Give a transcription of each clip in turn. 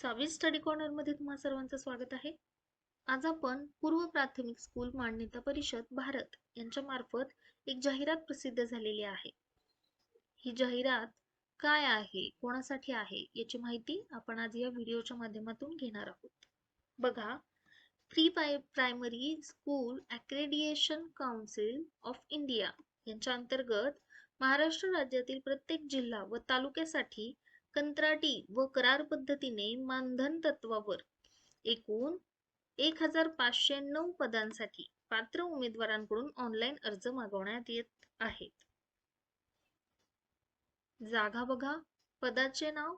सावी study कॉर्नरमध्ये तुम्हा सर्वांचं स्वागत आहे. आज आपण पूर्व प्राथमिक स्कूल मान्यता परिषद भारत यांच्या मार्फत एक जाहिरात प्रसिद्ध झालेली आहे. ही जाहिरात काय आहे कोणासाठी आहे याची माहिती आपण आज या व्हिडिओच्या माध्यमातून घेणार आहोत. बघा pre primary school accreditation council of India यांच्या अंतर्गत महाराष्ट्र राज्यातील प्रत्येक जिल्हा व तालुक्यासाठी कंत्राटी व करार पद्धतीने मानधन तत्वावर एकूण एक हजार पाचशे नऊ पदांसाठी पात्र उमेदवारांकडून ऑनलाईन अर्ज मागवण्यात येत आहेत. जागा बघा. पदाचे नाव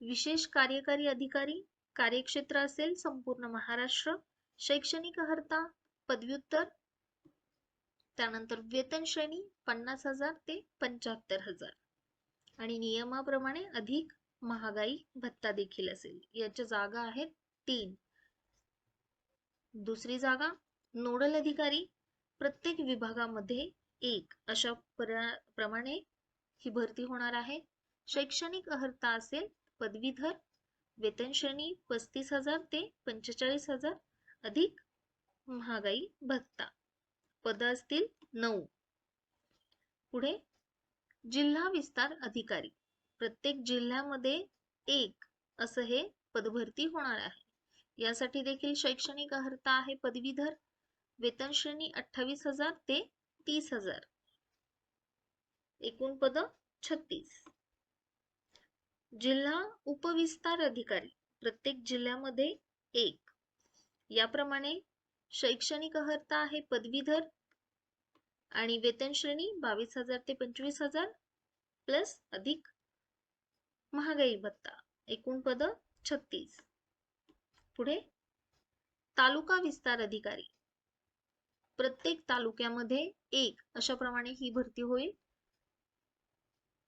विशेष कार्यकारी अधिकारी कार्यक्षेत्र असेल संपूर्ण महाराष्ट्र शैक्षणिक अर्हता पदव्युत्तर त्यानंतर वेतन श्रेणी पन्नास हजार ते पंच्याहत्तर हजार. आणि नियमाप्रमाणे अधिक महागाई भत्ता देखील असेल. याच्या जागा आहेत तीन. दुसरी जागा नोडल अधिकारी प्रत्येक विभागामध्ये एक. अशा प्रमाणे ही भरती होणार आहे. शैक्षणिक अर्हता असेल पदवीधर वेतन श्रेणी पस्तीस हजार ते पंचेचाळीस हजार अधिक महागाई भत्ता. पद असतील नऊ. पुढे जिल्हा विस्तार अधिकारी. प्रत्येक जिल्ह्यामध्ये एक असं हे पदभरती होणार आहे. यासाठी देखील शैक्षणिक अर्हता आहे पदवीधर. वेतन श्रेणी अठ्ठावीस हजार ते तीस हजार. एकूण पद छत्तीस. जिल्हा उपविस्तार अधिकारी. प्रत्येक जिल्ह्यामध्ये एक. याप्रमाणे शैक्षणिक अर्हता आहे पदवीधर आणि वेतन श्रेणी बावीस हजार ते पंचवीस हजार प्लस अधिक महागाई भत्ता एकूण पद छत्तीस. पुढे तालुका विस्तार अधिकारी. प्रत्येक तालुक्यामध्ये एक अशा प्रमाणे ही भरती होईल.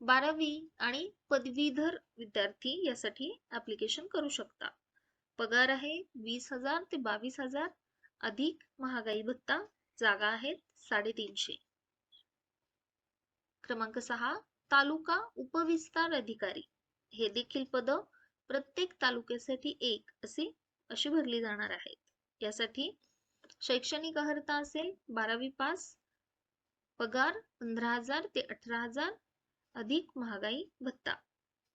बारावी आणि पदवीधर विद्यार्थी यासाठी ऍप्लिकेशन करू शकता. पगार आहे वीस हजार ते बावीस हजार. अधिक महागाई भत्ता जागा आहेत साडेतीनशे. क्रमांक सहा तालुका उपविस्तार अधिकारी. हे देखील पद प्रत्येक तालुक्यासाठी एक असे अशी भरली जाणार आहेत. यासाठी शैक्षणिक अर्हता असेल बारावी पास पगार पंधरा हजार ते अठरा हजार अधिक महागाई भत्ता.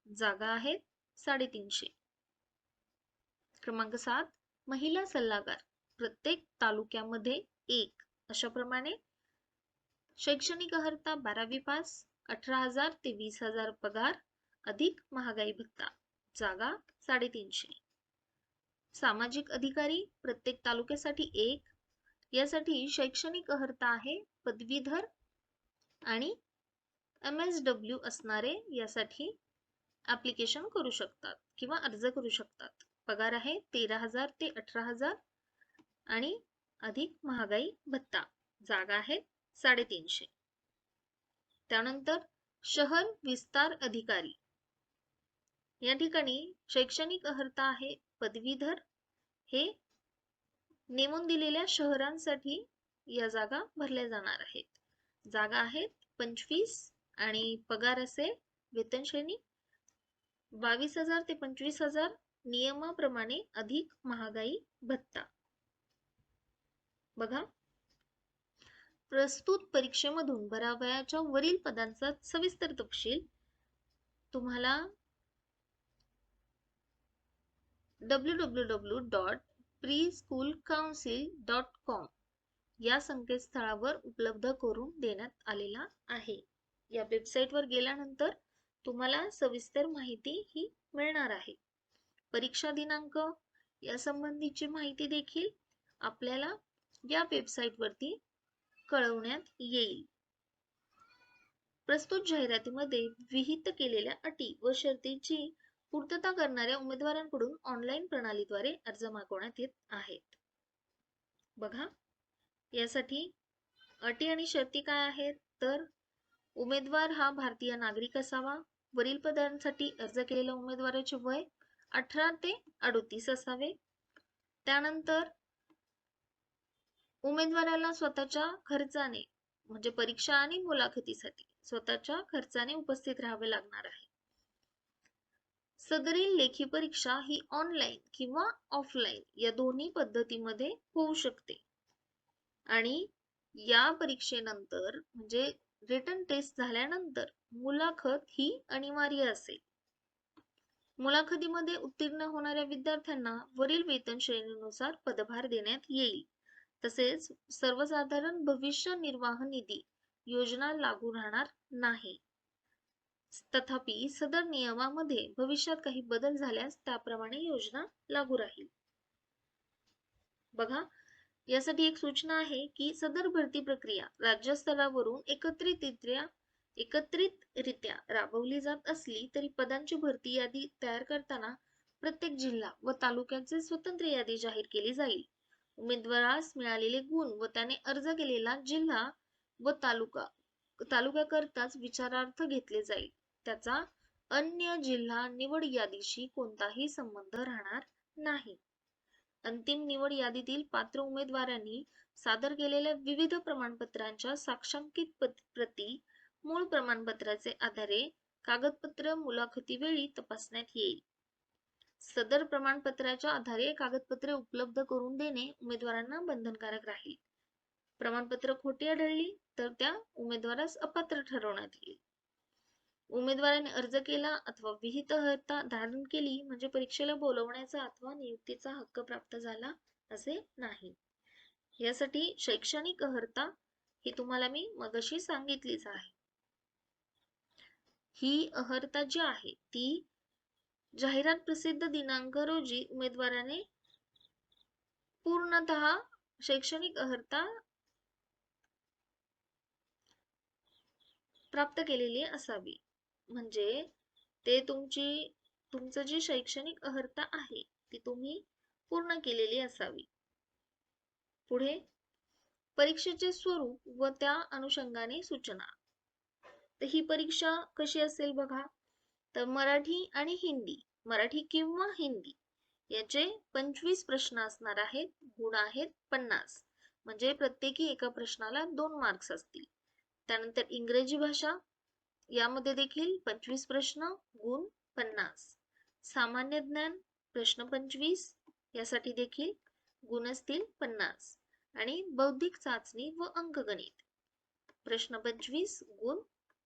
जागा आहेत साडेतीनशे. क्रमांक सात महिला सल्लागार. प्रत्येक तालुक्यामध्ये एक अशाप्रमाणे शैक्षणिक अर्हता बारावी पास अठरा हजार ते वीस हजार पगार अधिक महागाई भत्ता जागा साडेतीनशे. सामाजिक अधिकारी प्रत्येक तालुक्यासाठी एक. यासाठी शैक्षणिक अर्हता आहे पदवीधर आणि एम एस डब्ल्यू असणारे यासाठी ऍप्लिकेशन करू शकतात किंवा अर्ज करू शकतात. पगार आहे तेरा हजार ते अठरा हजार आणि अधिक महागाई भत्ता. जागा आहे साडेतीनशे. त्यानंतर शहर विस्तार अधिकारी. या ठिकाणी शैक्षणिक अर्हता आहे पदवीधर. हे नेमून दिलेल्या शहरांसाठी या जागा भरल्या जाणार आहेत. जागा आहेत पंचवीस आणि पगार असेल वेतन श्रेणी बावीस हजार ते पंचवीस हजार नियमाप्रमाणे अधिक महागाई भत्ता. बघा. प्रस्तुत परीक्षेमधून भरावयाच्या वरील पदांचा सविस्तर तपशील तुम्हाला W dot pre school council dot com या संकेतस्थळावर उपलब्ध करून देण्यात आलेला आहे. या वेबसाईटवर गेल्यानंतर तुम्हाला सविस्तर माहिती ही मिळणार आहे. परीक्षा दिनांक या संबंधीची माहिती देखील आपल्याला या वेबसाईटवरती कळवण्यात येईल. प्रस्तुत जाहिरातीमध्ये विहित केलेल्या अटी व शर्तीची पूर्तता करणाऱ्या उमेदवारांकडून ऑनलाईन प्रणालीद्वारे अर्ज मागवण्यात येत आहेत. बघा यासाठी अटी आणि शर्ती काय आहेत? तर उमेदवार हा भारतीय नागरिक असावा. वरील पदांसाठी अर्ज केलेल्या उमेदवाराचे वय अठरा ते अडोतीस असावे. त्यानंतर उमेदवाराला स्वतःच्या खर्चाने म्हणजे परीक्षा आणि मुलाखतीसाठी स्वतःच्या खर्चाने उपस्थित राहावे लागणार आहे. सदरील लेखी परीक्षा ही ऑनलाईन किंवा ऑफलाईन या दोन्ही पद्धतीमध्ये होऊ शकते. आणि या परीक्षेनंतर म्हणजे रिटर्न टेस्ट झाल्यानंतर मुलाखत ही अनिवार्य असेल. मुलाखतीमध्ये उत्तीर्ण होणाऱ्या विद्यार्थ्यांना वरील वेतन श्रेणीनुसार पदभार देण्यात येईल. तसेच सर्वसाधारण भविष्य निर्वाह निधी योजना लागू राहणार नाही. तथापि सदर नियमामध्ये भविष्यात काही बदल झाल्यास त्याप्रमाणे योजना लागू राहील. बघा यासाठी एक सूचना आहे की सदर भरती प्रक्रिया राज्यस्तरावरून एकत्रितरित्या एकत्रितरित्या राबवली जात असली तरी पदांची भरती यादी तयार करताना प्रत्येक जिल्हा व तालुक्याचे स्वतंत्र यादी जाहीर केली जाईल. उमेदवारास मिळालेले गुण व त्याने अर्ज केलेला जिल्हा व तालुका तालुक्याकरताच विचारार्थ घेतले जाईल. त्याचा अन्य जिल्हा निवड यादीशी कोणताही संबंध राहणार नाही. अंतिम निवड यादीतील पात्र उमेदवारांनी सादर केलेल्या विविध प्रमाणपत्रांच्या साक्षांकित प्रती मूळ प्रमाणपत्राचे आधारे कागदपत्र मुलाखतीवेळी तपासण्यात येईल. सदर प्रमाणपत्राच्या आधारे कागदपत्रे उपलब्ध करून देणे उमेदवारांना बंधनकारक राहील. प्रमाणपत्र खोटी आढळली तर त्या उमेदवारास अपात्र ठरवण्यात येईल. उमेदवाराने अर्ज केला अथवा विहित अर्हता धारण केली म्हणजे परीक्षेला बोलवण्याचा अथवा नियुक्तीचा हक्क प्राप्त झाला असे नाही. यासाठी शैक्षणिक अर्हता ही तुम्हाला मी मगशी सांगितलीच आहे. ही अर्हता जी आहे ती जाहिरात प्रसिद्ध दिनांक रोजी उमेदवाराने पूर्णतः शैक्षणिक अर्हता प्राप्त केलेली असावी. म्हणजे ते तुमची तुमचं जी शैक्षणिक अर्हता आहे ती तुम्ही पूर्ण केलेली असावी. पुढे परीक्षेचे स्वरूप व त्या अनुषंगाने सूचना. तर ही परीक्षा कशी असेल बघा. तर मराठी आणि हिंदी मराठी किंवा हिंदी याचे पंचवीस प्रश्न असणार आहेत गुण आहेत पन्नास. म्हणजे प्रत्येकी एका प्रश्नाला दोन मार्क्स असतील. त्यानंतर इंग्रजी भाषा यामध्ये देखील पंचवीस प्रश्न गुण पन्नास. सामान्य ज्ञान प्रश्न पंचवीस. यासाठी देखील गुण असतील पन्नास. आणि बौद्धिक चाचणी व अंकगणित. प्रश्न पंचवीस गुण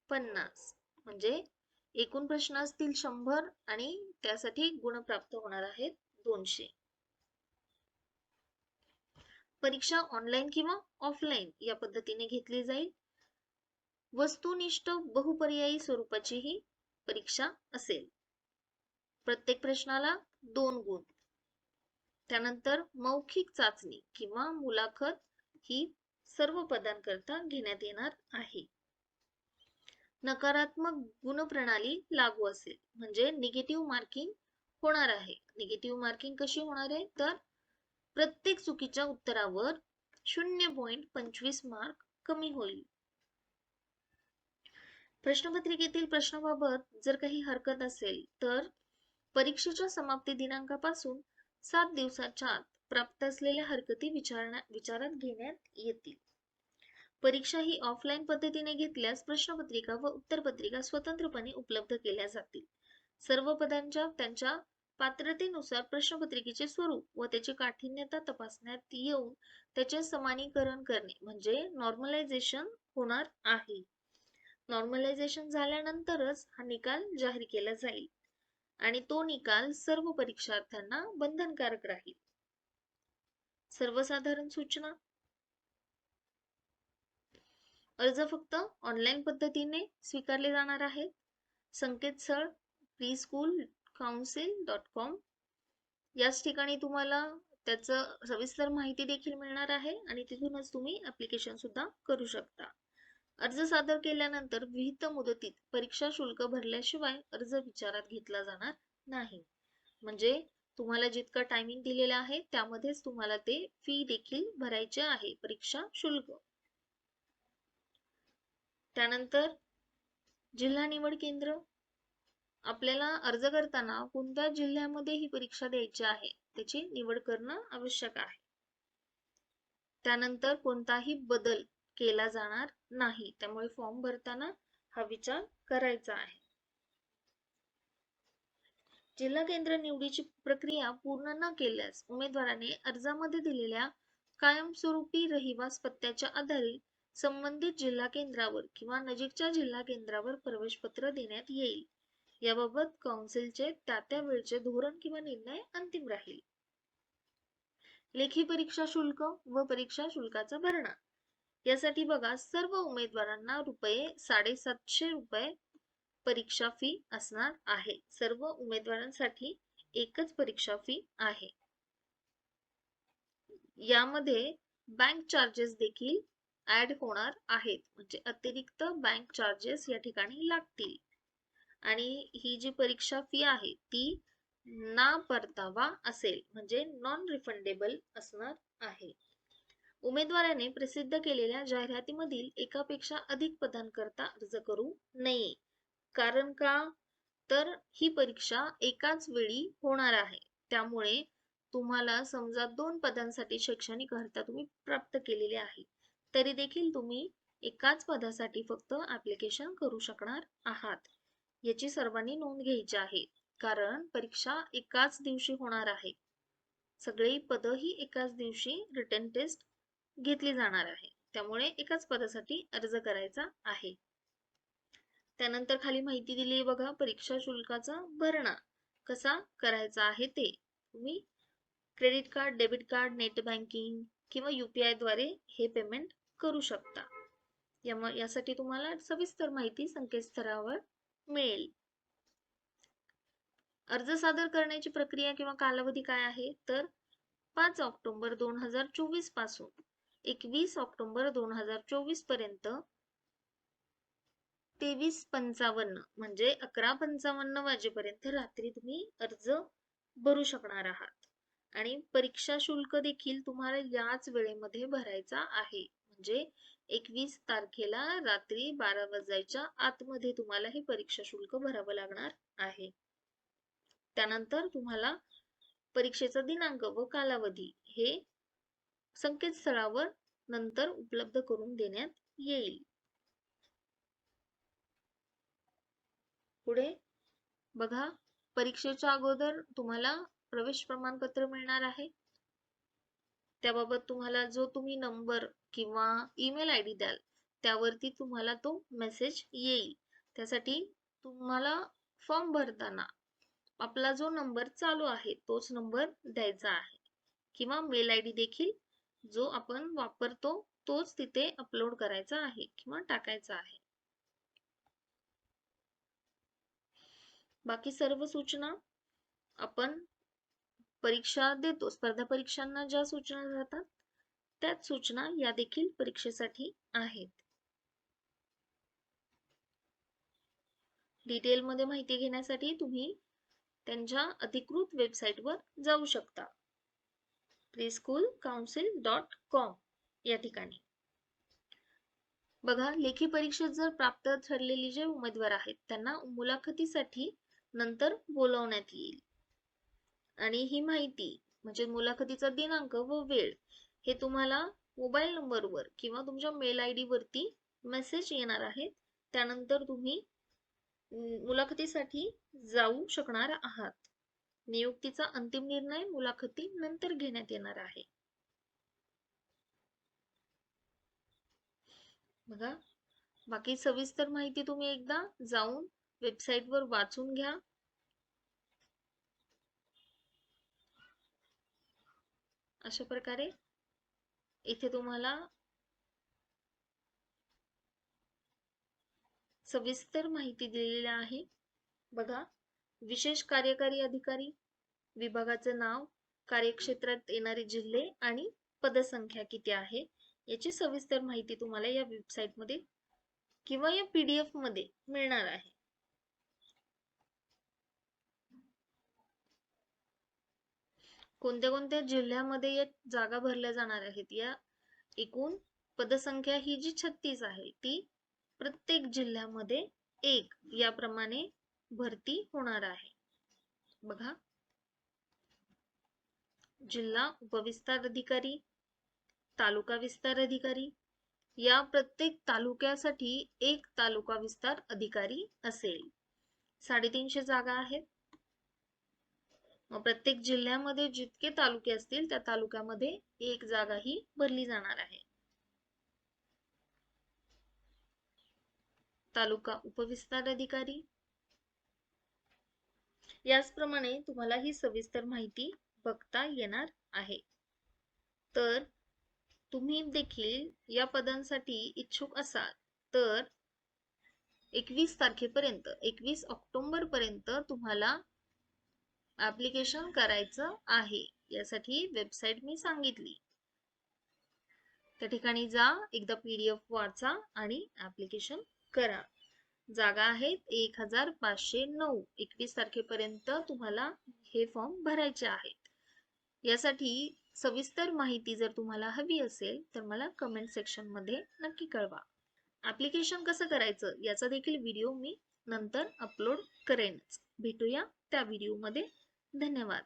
पन्नास. म्हणजे एकूण प्रश्न असतील शंभर आणि त्यासाठी गुण प्राप्त होणार आहेत दोनशे. परीक्षा ऑनलाईन किंवा ऑफलाईन या पद्धतीने घेतली जाईल. वस्तुनिष्ठ बहुपर्यायी स्वरूपाची ही परीक्षा असेल. प्रत्येक प्रश्नाला दोन गुण. त्यानंतर मौखिक चाचणी किंवा मुलाखत ही सर्व पदांकरता घेण्यात येणार आहे. नकारात्मक गुणप्रणाली लागू असेल म्हणजे निगेटिव्ह मार्किंग होणार आहे. निगेटिव्ह मार्किंग कशी होणार आहे? तर प्रत्येक चुकीच्या उत्तरावर शून्य पॉइंट पंचवीस मार्क कमी होईल. प्रश्नपत्रिकेतील प्रश्नाबाबत जर काही हरकत असेल तर परीक्षेच्या समाप्ती दिनांकापासून सात दिवसाच्या आत प्राप्त असलेल्या हरकती विचारण्या विचारात घेण्यात येतील. परीक्षा ही ऑफलाईन पद्धतीने घेतल्यास प्रश्नपत्रिका व उत्तरपत्रिका स्वतंत्रपणे उपलब्ध केल्या जातील. सर्व पदांच्या त्यांच्या पात्रतेनुसार प्रश्नपत्रिकेचे स्वरूप व त्याची काठिण्यता तपासण्यात येऊन त्याचे समानीकरण करणे म्हणजे नॉर्मलायझेशन होणार आहे. नॉर्मलायझेशन झाल्यानंतरच हा निकाल जाहीर केला जाईल. आणि तो निकाल सर्व परीक्षार्थ्यांना बंधनकारक राहील. सर्वसाधारण सूचना? अर्ज फक्त ऑनलाईन पद्धतीने स्वीकारले जाणार आहेत. संकेतस्थळ pre school council dot com याच ठिकाणी तुम्हाला त्याचं सविस्तर माहिती देखील मिळणार आहे आणि तिथूनच तुम्ही ऍप्लिकेशन सुद्धा करू शकता. अर्ज सादर केल्यानंतर विहित मुदतीत परीक्षा शुल्क भरल्याशिवाय अर्ज विचारात घेतला जाणार नाही. म्हणजे तुम्हाला जितका टायमिंग दिलेला आहे त्यामध्येच तुम्हाला ते फी देखील भरायचे आहे परीक्षा शुल्क. त्यानंतर जिल्हा निवड केंद्र. आपल्याला अर्ज करताना कोणत्या जिल्ह्यामध्ये ही परीक्षा द्यायची आहे त्याची निवड करणं आवश्यक आहे. त्यानंतर कोणताही बदल केला जाणार नाही. त्यामुळे फॉर्म भरताना हा विचार करायचा आहे. जिल्हा केंद्र निवडीची प्रक्रिया पूर्ण न केल्यास उमेदवाराने अर्जामध्ये दिलेल्या कायमस्वरूपी रहिवास पत्त्याच्या आधारे संबंधित जिल्हा केंद्रावर किंवा नजीकच्या जिल्हा केंद्रावर प्रवेशपत्र देण्यात येईल. याबाबत काउन्सिलचे त्या त्या वेळचे धोरण किंवा निर्णय अंतिम राहील. लेखी परीक्षा शुल्क व परीक्षा शुल्काचा भरणा. यासाठी बघा सर्व उमेदवारांना रुपये साडेसातशे रुपये परीक्षा फी असणार आहे. सर्व उमेदवारांसाठी एकच परीक्षा फी आहे. यामध्ये बँक चार्जेस देखील ऍड होणार आहेत. म्हणजे अतिरिक्त बँक चार्जेस या ठिकाणी लागतील. आणि ही जी परीक्षा फी आहे ती ना परतावा असेल. म्हणजे नॉन रिफंडेबल असणार आहे. उमेदवाराने प्रसिद्ध केलेल्या जाहिरातीमधील एकापेक्षा अधिक पदांकरता अर्ज करू नये. कारण का? तर ही परीक्षा एकाच वेळी होणार आहे. त्यामुळे तुम्हाला समजा दोन पदांसाठी शैक्षणिक अर्हता तुम्ही प्राप्त केलेली आहे तरी देखील तुम्ही एकाच पदासाठी फक्त ऍप्लिकेशन करू शकणार आहात. याची सर्वांनी नोंद घ्यायची आहे. कारण परीक्षा एकाच दिवशी होणार आहे. सगळी पद ही एकाच दिवशी रिटर्न टेस्ट घेतली जाणार आहे. त्यामुळे एकाच पदासाठी अर्ज करायचा आहे. त्यानंतर खाली माहिती दिली बघा परीक्षा शुल्काचा भरणा कसा करायचा आहे ते. तुम्ही credit card debit card net banking किंवा युपीआयद्वारे हे पेमेंट करू शकता. यासाठी तुम्हाला सविस्तर माहिती संकेतस्थळावर मिळेल. अर्ज सादर करण्याची प्रक्रिया किंवा कालावधी काय आहे? तर पाच ऑक्टोबर दोन हजार चोवीसपासून. एकवीस ऑक्टोबर दोन हजार चोवीसपर्यंत. तेवीस पंचावन्न म्हणजे अकरा पंचावन्न वाजेपर्यंत रात्री तुम्ही अर्ज भरू शकणार आहात. आणि परीक्षा शुल्क देखील तुम्हाला याच वेळेमध्ये भरायचा आहे. म्हणजे एकवीस तारखेला रात्री बारा वाजायच्या आतमध्ये तुम्हाला हे परीक्षा शुल्क भरावं लागणार आहे. त्यानंतर तुम्हाला परीक्षेचा दिनांक व कालावधी हे संकेतस्थळावर नंतर उपलब्ध करून देण्यात येईल. पुढे बघा परीक्षेच्या अगोदर तुम्हाला प्रवेश प्रमाणपत्र मिळणार आहे. त्याबाबत तुम्हाला जो तुम्ही नंबर किंवा ईमेल आय डी द्याल त्यावरती तुम्हाला तो मेसेज येईल. त्यासाठी तुम्हाला फॉर्म भरताना आपला जो नंबर चालू आहे तोच नंबर द्यायचा आहे. किंवा मेल आय डी देखील जो आपण वापरतो तोच तिथे अपलोड करायचा आहे किंवा टाकायचा आहे. बाकी सर्व सूचना आपण परीक्षा देतो. स्पर्धा परीक्षांना ज्या सूचना राहतात त्याच सूचना या देखील परीक्षेसाठी आहेत. डिटेल मध्ये माहिती घेण्यासाठी तुम्ही त्यांच्या अधिकृत वेबसाईटवर जाऊ शकता. प्रीस्कूल काउन्सिल डॉट कॉम या ठिकाणी. बघा लेखी परीक्षेत जर प्राप्त ठरलेले जे उमेदवार आहेत त्यांना मुलाखतीसाठी नंतर बोलवण्यात येईल. आणि ही माहिती म्हणजे मुलाखतीचा दिनांक व वेळ हे तुम्हाला मोबाईल नंबरवर किंवा तुमच्या मेल आय डी वरती मेसेज येणार आहेत. त्यानंतर तुम्ही मुलाखतीसाठी जाऊ शकणार आहात. नियुक्तीचा अंतिम निर्णय मुलाखती नंतर घेण्यात येणार आहे. बघा बाकी सविस्तर माहिती तुम्ही एकदा जाऊन वेबसाईट वर वाचून घ्या. अशा प्रकारे इथे तुम्हाला सविस्तर माहिती दिलेली आहे. बघा विशेष कार्यकारी अधिकारी विभागाचं नाव कार्यक्षेत्रात येणारे जिल्हे आणि पदसंख्या किती आहे याची सविस्तर माहिती तुम्हाला या वेबसाईटमध्ये किंवा या पीडीएफमध्ये मिळणार आहे. कोणत्या कोणत्या जिल्ह्यामध्ये या जागा भरल्या जाणार आहेत या एकूण पदसंख्या ही जी छत्तीस आहे ती प्रत्येक जिल्ह्यामध्ये एक याप्रमाणे भरती होणार आहे. बघा. जिल्हा उपविस्तार अधिकारी तालुका विस्तार अधिकारी या प्रत्येक तालुक्यासाठी एक तालुका विस्तार अधिकारी असेल. साडेतीनशे जागा आहेत. मग प्रत्येक जिल्ह्यामध्ये जितके तालुके असतील त्या तालुक्यामध्ये एक जागा ही भरली जाणार आहे. तालुका उपविस्तार अधिकारी याचप्रमाणे तुम्हाला ही सविस्तर माहिती बघता येणार आहे. तर तुम्ही देखील या पदांसाठी इच्छुक असाल तर एकवीस तारखेपर्यंत एकवीस ऑक्टोबर पर्यंत तुम्हाला ऍप्लिकेशन करायचं आहे. यासाठी वेबसाईट मी सांगितली. त्या ठिकाणी जा एकदा पीडीएफ वाचा आणि ऍप्लिकेशन करा. जागा आहेत एक हजार पाचशे नऊ. एकवीस तारखेपर्यंत तुम्हाला हे फॉर्म भरायचे आहेत. यासाठी सविस्तर माहिती जर तुम्हाला हवी असेल तर मला कमेंट सेक्शनमध्ये नक्की कळवा. ऍप्लिकेशन कसं करायचं याचा देखील व्हिडिओ मी नंतर अपलोड करेनच. भेटूया त्या व्हिडिओमध्ये धन्यवाद.